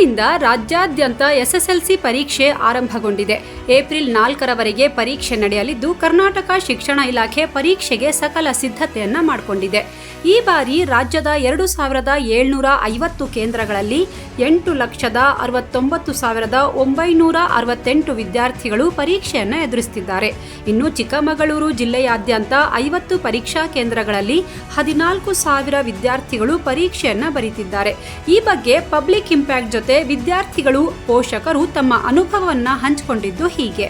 ಇಂದಿನಿಂದ ರಾಜ್ಯಾದ್ಯಂತ ಎಸ್ಎಸ್ಎಲ್ಸಿ ಪರೀಕ್ಷೆ ಆರಂಭಗೊಂಡಿದೆ. ಏಪ್ರಿಲ್ ನಾಲ್ಕರವರೆಗೆ ಪರೀಕ್ಷೆ ನಡೆಯಲಿದ್ದು, ಕರ್ನಾಟಕ ಶಿಕ್ಷಣ ಇಲಾಖೆ ಪರೀಕ್ಷೆಗೆ ಸಕಲ ಸಿದ್ಧತೆಯನ್ನ ಮಾಡಿಕೊಂಡಿದೆ. ಈ ಬಾರಿ ರಾಜ್ಯದ ಎರಡು ಸಾವಿರದ ಏಳ್ನೂರ ಐವತ್ತು ಕೇಂದ್ರಗಳಲ್ಲಿ ಎಂಟು ಲಕ್ಷದ ಅರವತ್ತೊಂಬತ್ತು ಸಾವಿರದ ಒಂಬೈನೂರ ಅರವತ್ತೆಂಟು ವಿದ್ಯಾರ್ಥಿಗಳು ಪರೀಕ್ಷೆಯನ್ನು ಎದುರಿಸುತ್ತಿದ್ದಾರೆ ಇನ್ನು ಚಿಕ್ಕಮಗಳೂರು ಜಿಲ್ಲೆಯಾದ್ಯಂತ ಐವತ್ತು ಪರೀಕ್ಷಾ ಕೇಂದ್ರಗಳಲ್ಲಿ ಹದಿನಾಲ್ಕು ಸಾವಿರ ವಿದ್ಯಾರ್ಥಿಗಳು ಪರೀಕ್ಷೆಯನ್ನು ಬರೀತಿದ್ದಾರೆ. ಈ ಬಗ್ಗೆ ಪಬ್ಲಿಕ್ ಇಂಪ್ಯಾಕ್ಟ್ ಜೊತೆ ವಿದ್ಯಾರ್ಥಿಗಳು ಪೋಷಕರು ತಮ್ಮ ಅನುಭವವನ್ನು ಹಂಚಿಕೊಂಡಿದ್ದು ಹೀಗೆ.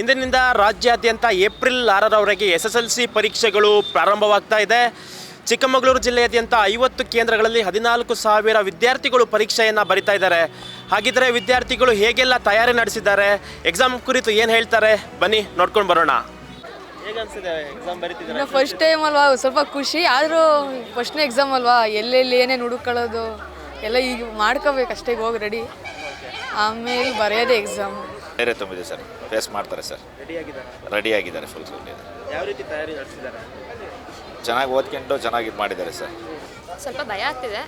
ಇಂದಿನಿಂದ ರಾಜ್ಯಾದ್ಯಂತ ಏಪ್ರಿಲ್ ಆರರವರೆಗೆ ಎಸ್ ಎಸ್ ಎಲ್ ಸಿ ಪರೀಕ್ಷೆಗಳು ಪ್ರಾರಂಭವಾಗ್ತಾ ಇದೆ. ಚಿಕ್ಕಮಗಳೂರು ಜಿಲ್ಲೆಯಾದ್ಯಂತ ಐವತ್ತು ಕೇಂದ್ರಗಳಲ್ಲಿ ಹದಿನಾಲ್ಕು ಸಾವಿರ ವಿದ್ಯಾರ್ಥಿಗಳು ಪರೀಕ್ಷೆಯನ್ನು ಬರಿತಾ ಇದ್ದಾರೆ. ಹಾಗಿದ್ರೆ ವಿದ್ಯಾರ್ಥಿಗಳು ಹೇಗೆಲ್ಲ ತಯಾರಿ ನಡೆಸಿದ್ದಾರೆ? ಎಕ್ಸಾಮ್ ಕುರಿತು ಏನು ಹೇಳ್ತಾರೆ? ಬನ್ನಿ ನೋಡ್ಕೊಂಡು ಬರೋಣ. ಎಕ್ಸಾಮ್ ಬರೀತಿದ್ದಾರೆ? ಫಸ್ಟ್ ಟೈಮ್ ಅಲ್ವಾ ಸ್ವಲ್ಪ ಖುಷಿ. ಆದರೂ ಫಸ್ಟ್ನೇ ಎಕ್ಸಾಮ್ ಅಲ್ವಾ? ಎಲ್ಲೆಲ್ಲಿ ಏನೇನು ಹುಡುಕೊಳ್ಳೋದು ಎಲ್ಲ ಈಗ ಮಾಡ್ಕೋಬೇಕು ಅಷ್ಟೇ ಹೋಗಿ ರೆಡಿ ಆಮೇಲೆ ಬರೆಯೋದೇ ಎಕ್ಸಾಮ್ ಬೇರೆ ತುಂಬಿದೆ ಸರ್. ಫೇಸ್ ಮಾಡ್ತಾರೆ ಸರ್. ರೆಡಿ ಆಗಿದ್ದಾರೆ ಫುಲ್ ಫುಲ್ ಯಾವ ರೀತಿ ತಯಾರಿ ನಡೆಸಿದ್ದಾರೆ? ಚೆನ್ನಾಗಿ ಓದ್ಕೊಂಡು ಚೆನ್ನಾಗಿ ಇದು ಮಾಡಿದ್ದಾರೆ ಸರ್. ಸ್ವಲ್ಪ ಭಯ ಆಗ್ತಿದೆ.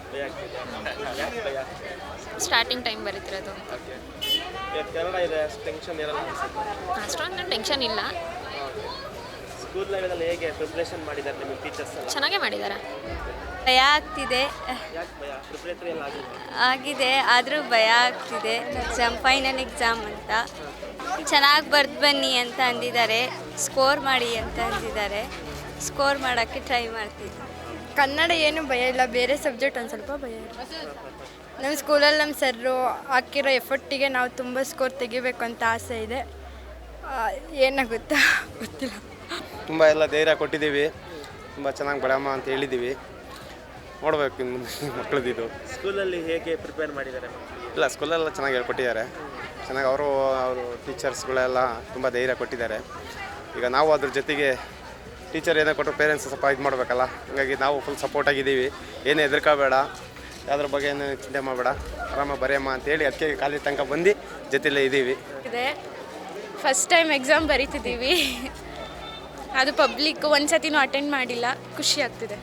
ಸ್ಟಾರ್ಟಿಂಗ್ ಟೈಮ್ ಬರೀತಿರೋದು ಕನ್ನಡ ಇದೆ? ಟೆನ್ಷನ್ ಇರಲ್ಲ ಅಷ್ಟೊಂದು ಟೆನ್ಷನ್ ಇಲ್ಲ. ಸ್ಕೂಲ್ ಲೆವೆಲಲ್ಲಿ ಹೇಗೆ ಪ್ರಿಪ್ರೇಷನ್ ಮಾಡಿದ್ದಾರೆ ನಿಮ್ಮ ಟೀಚರ್ಸ್ ಎಲ್ಲ? ಚೆನ್ನಾಗೇ ಮಾಡಿದ್ದಾರೆ. ಭಯ ಆಗ್ತಿದೆ. ಯಾಕೆ ಭಯ? ಪ್ರಿಪ್ರೇಟರಿ ಎಲ್ಲ ಆಗಿದೆ. ಆಗಿದೆ ಆದರೂ ಭಯ ಆಗ್ತಿದೆ. ಎಕ್ಸಾಮ್ ಫೈನಲ್ ಎಕ್ಸಾಮ್ ಅಂತ. ಚೆನ್ನಾಗಿ ಬರ್ದು ಬನ್ನಿ ಅಂತ ಅಂದಿದ್ದಾರೆ. ಸ್ಕೋರ್ ಮಾಡಿ ಅಂತ ಅಂದಿದ್ದಾರೆ. ಸ್ಕೋರ್ ಮಾಡೋಕ್ಕೆ ಟ್ರೈ ಮಾಡ್ತಿದ್ದೆ ಕನ್ನಡ ಏನು ಭಯ ಇಲ್ಲ ಬೇರೆ ಸಬ್ಜೆಕ್ಟ್ ಒಂದು ಸ್ವಲ್ಪ ಭಯ ಇಲ್ಲ ನಮ್ಮ ಸ್ಕೂಲಲ್ಲಿ ನಮ್ಮ ಸರ್ರು ಹಾಕಿರೋ ಎಫರ್ಟಿಗೆ ನಾವು ತುಂಬ ಸ್ಕೋರ್ ತೆಗಿಬೇಕು ಅಂತ ಆಸೆ ಇದೆ. ಏನಾಗುತ್ತಾ? ಗೊತ್ತಿಲ್ಲ. ತುಂಬ ಎಲ್ಲ ಧೈರ್ಯ ಕೊಟ್ಟಿದ್ದೀವಿ. ತುಂಬ ಚೆನ್ನಾಗಿ ಬಡಮ್ಮ ಅಂತ ಹೇಳಿದ್ದೀವಿ. ನೋಡ್ಬೇಕು ಇನ್ನು ಮುಂದೆ ಮಕ್ಕಳದಿದು ಸ್ಕೂಲಲ್ಲಿ ಹೇಗೆ ಪ್ರಿಪೇರ್ ಮಾಡಿದ್ದಾರೆ ಇಲ್ಲ ಸ್ಕೂಲೆಲ್ಲ ಚೆನ್ನಾಗಿ ಹೇಳ್ಕೊಟ್ಟಿದ್ದಾರೆ. ಚೆನ್ನಾಗಿ ಅವರು ಅವರು ಟೀಚರ್ಸ್ಗಳೆಲ್ಲ ತುಂಬ ಧೈರ್ಯ ಕೊಟ್ಟಿದ್ದಾರೆ. ಈಗ ನಾವು ಅದ್ರ ಜೊತೆಗೆ ಟೀಚರ್ ಏನೇ ಕೊಟ್ಟರು ಪೇರೆಂಟ್ಸ್ ಸ್ವಲ್ಪ ಇದು ಮಾಡಬೇಕಲ್ಲ. ಹಾಗಾಗಿ ನಾವು ಫುಲ್ ಸಪೋರ್ಟಾಗಿದ್ದೀವಿ ಏನು ಹೆದರ್ಕೋಬೇಡ. ಯಾವ್ದ್ರ ಬಗ್ಗೆ ಏನು ಚಿಂತೆ ಮಾಡಬೇಡ. ಆರಾಮಾಗಿ ಬರೆಯಮ್ಮ ಅಂತೇಳಿ ಅದಕ್ಕೆ ಖಾಲಿ ತನಕ ಬಂದು ಜೊತೆಲೇ ಇದ್ದೀವಿ. ಇದೆ. ಫಸ್ಟ್ ಟೈಮ್ ಎಕ್ಸಾಮ್ ಬರೀತಿದ್ದೀವಿ. ಅದು ಪಬ್ಲಿಕ್ ಒಂದು ಸತಿನೂ ಅಟೆಂಡ್ ಮಾಡಿಲ್ಲ. ಖುಷಿ ಆಗ್ತಿದೆ.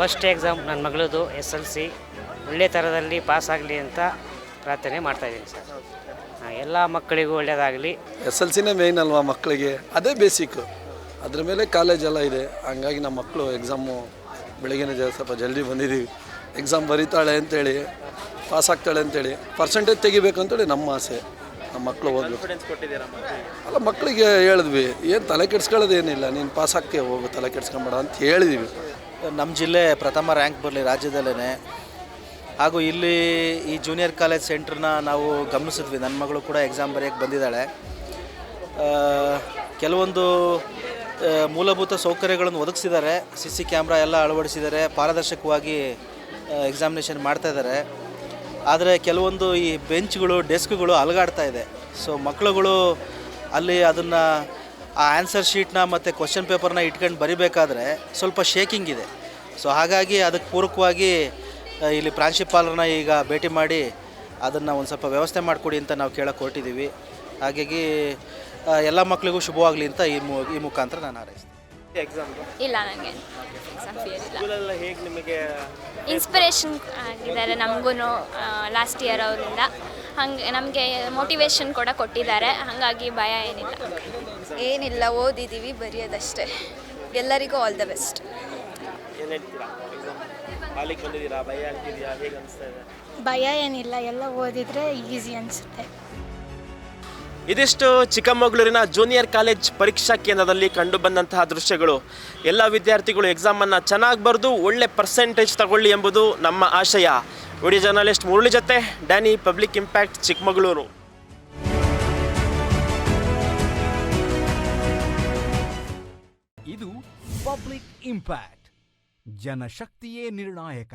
ಫಸ್ಟ್ ಎಕ್ಸಾಮ್ ನನ್ನ ಮಗಳದು ಎಸ್ ಎಲ್ ಸಿ ಒಳ್ಳೆ ಥರದಲ್ಲಿ ಪಾಸ್ ಆಗಲಿ ಅಂತ ಪ್ರಾರ್ಥನೆ ಮಾಡ್ತಾಯಿದ್ದೀನಿ ಸರ್. ಹಾಂ, ಎಲ್ಲ ಮಕ್ಕಳಿಗೂ ಒಳ್ಳೆಯದಾಗಲಿ ಎಸ್ ಎಲ್ ಸಿನೇ ಮೇಯ್ನ್ ಅಲ್ವಾ ಮಕ್ಕಳಿಗೆ? ಅದೇ ಬೇಸಿಕ್ಕು ಅದ್ರ ಮೇಲೆ ಕಾಲೇಜ್ ಎಲ್ಲ ಇದೆ. ಹಂಗಾಗಿ ನಮ್ಮ ಮಕ್ಕಳು ಎಕ್ಸಾಮು ಬೆಳಗ್ಗೆನೇ ಜ ಸ್ವಲ್ಪ ಜಲ್ದಿ ಬಂದಿದ್ದೀವಿ ಎಕ್ಸಾಮ್ ಬರೀತಾಳೆ ಅಂತೇಳಿ ಪಾಸ್ ಆಗ್ತಾಳೆ ಅಂತೇಳಿ ಪರ್ಸೆಂಟೇಜ್ ತೆಗಿಬೇಕು ಅಂತೇಳಿ ನಮ್ಮ ಆಸೆ. ನಮ್ಮ ಮಕ್ಕಳು ಓದಬೇಕು ಕಾನ್ಫಿಡೆನ್ಸ್ ಕೊಟ್ಟಿದ್ದೀರಾ ಮಕ್ಕಳಿಗೆ ಅಲ್ಲ ಮಕ್ಕಳಿಗೆ ಹೇಳಿದ್ವಿ ಏನು ತಲೆ ಕೆಡ್ಸ್ಕೊಳ್ಳೋದೇನಿಲ್ಲ ನೀನು ಪಾಸ್ ಆಗ್ತೀಯ ಹೋಗು ತಲೆ ಕೆಡ್ಸ್ಕೊಂಬೇಡ ಅಂತ ಹೇಳಿದ್ವಿ. ನಮ್ಮ ಜಿಲ್ಲೆ ಪ್ರಥಮ ರ್ಯಾಂಕ್ ಬರಲಿ ರಾಜ್ಯದಲ್ಲೇ ಹಾಗೂ ಇಲ್ಲಿ ಈ ಜೂನಿಯರ್ ಕಾಲೇಜ್ ಸೆಂಟ್ರನ್ನ ನಾವು ಗಮನಿಸಿದ್ವಿ. ನನ್ನ ಮಗಳು ಕೂಡ ಎಕ್ಸಾಮ್ ಬರೆಯೋಕ್ಕೆ ಬಂದಿದ್ದಾಳೆ. ಆ, ಕೆಲವೊಂದು ಆ, ಮೂಲಭೂತ ಸೌಕರ್ಯಗಳನ್ನು ಒದಗಿಸಿದ್ದಾರೆ. ಸಿ ಸಿ ಕ್ಯಾಮ್ರಾ ಎಲ್ಲ ಅಳವಡಿಸಿದ್ದಾರೆ. ಪಾರದರ್ಶಕವಾಗಿ ಎಕ್ಸಾಮಿನೇಷನ್ ಮಾಡ್ತಾ ಇದ್ದಾರೆ. ಆದರೆ ಕೆಲವೊಂದು ಈ ಬೆಂಚ್ಗಳು, ಡೆಸ್ಕ್ಗಳು ಅಲಗಾಡ್ತಾ ಇದೆ. ಸೊ ಮಕ್ಕಳುಗಳು ಅಲ್ಲಿ ಅದನ್ನು, ಆ ಆನ್ಸರ್ ಶೀಟ್ನ ಮತ್ತು ಕ್ವಶನ್ ಪೇಪರ್ನ ಇಟ್ಕೊಂಡು ಬರಿಬೇಕಾದ್ರೆ ಸ್ವಲ್ಪ ಶೇಕಿಂಗ್ ಇದೆ. ಸೊ ಹಾಗಾಗಿ ಅದಕ್ಕೆ ಪೂರಕವಾಗಿ ಇಲ್ಲಿ ಪ್ರಾಂಶುಪಾಲರನ್ನ ಈಗ ಭೇಟಿ ಮಾಡಿ ಅದನ್ನು ಒಂದು ಸ್ವಲ್ಪ ವ್ಯವಸ್ಥೆ ಮಾಡಿಕೊಡಿ ಅಂತ ನಾವು ಕೇಳಕ್ಕೆ ಹೊರಟಿದ್ದೀವಿ ಹಾಗಾಗಿ ಎಲ್ಲ ಮಕ್ಕಳಿಗೂ ಶುಭವಾಗಲಿ ಅಂತ ಈ ಮು, ಈ ಮುಖಾಂತರ ನಾನು ಹಾರೈಸ್ತೀನಿ. ಎಕ್ಸಾಮ್ಗೆ ಇಲ್ಲ ನನಗೆ ಎಕ್ಸಾಮ್ ಫಿಯರ್ ಇಲ್ಲ ಸ್ಕೂಲೆಲ್ಲ ಹೇಗೆ ನಿಮಗೆ ಇನ್ಸ್ಪಿರೇಷನ್ ಆಗಿದ್ದಾರೆ ನಮಗೂ ಲಾಸ್ಟ್ ಇಯರ್ ಅವರಿಂದ. ಹಂಗೆ ನಮಗೆ ಮೋಟಿವೇಶನ್ ಕೂಡ ಕೊಟ್ಟಿದ್ದಾರೆ ಹಾಗಾಗಿ ಭಯ ಏನಿಲ್ಲ. ಏನಿಲ್ಲ ಓದಿದ್ದೀವಿ ಬರೆಯೋದಷ್ಟೇ. ಎಲ್ಲರಿಗೂ ಆಲ್ ದ ಬೆಸ್ಟ್ ಏನು ಹೇಳ್ತೀರಾ? ಎಕ್ಸಾಮ್ ಹಾಲಿಗೆ ಬಂದಿದ್ದೀರಾ? ಭಯ ಆಗ್ತಿದೆಯಾ ಹೇಗೆ ಅನಿಸ್ತಾ ಇದೆ? ಭಯ ಏನಿಲ್ಲ ಎಲ್ಲ ಓದಿದ್ರೆ ಈಸಿ ಅನಿಸುತ್ತೆ. ಇದಿಷ್ಟು ಚಿಕ್ಕಮಗಳೂರಿನ ಜೂನಿಯರ್ ಕಾಲೇಜ್ ಪರೀಕ್ಷಾ ಕೇಂದ್ರದಲ್ಲಿ ಕಂಡು ಬಂದಂತಹ ದೃಶ್ಯಗಳು. ಎಲ್ಲ ವಿದ್ಯಾರ್ಥಿಗಳು ಎಕ್ಸಾಮನ್ನು ಚೆನ್ನಾಗಿ ಬರೆದು ಒಳ್ಳೆ ಪರ್ಸೆಂಟೇಜ್ ತಗೊಳ್ಳಿ ಎಂಬುದು ನಮ್ಮ ಆಶಯ. ವಿಡಿಯೋ ಜರ್ನಲಿಸ್ಟ್ ಮುರುಳಿ ಜೊತೆ ಡ್ಯಾನಿ ಪಬ್ಲಿಕ್ ಇಂಪ್ಯಾಕ್ಟ್ ಚಿಕ್ಕಮಗಳೂರು. ಇದು ಪಬ್ಲಿಕ್ ಇಂಪ್ಯಾಕ್ಟ್ ಜನಶಕ್ತಿಯೇ ನಿರ್ಣಾಯಕ.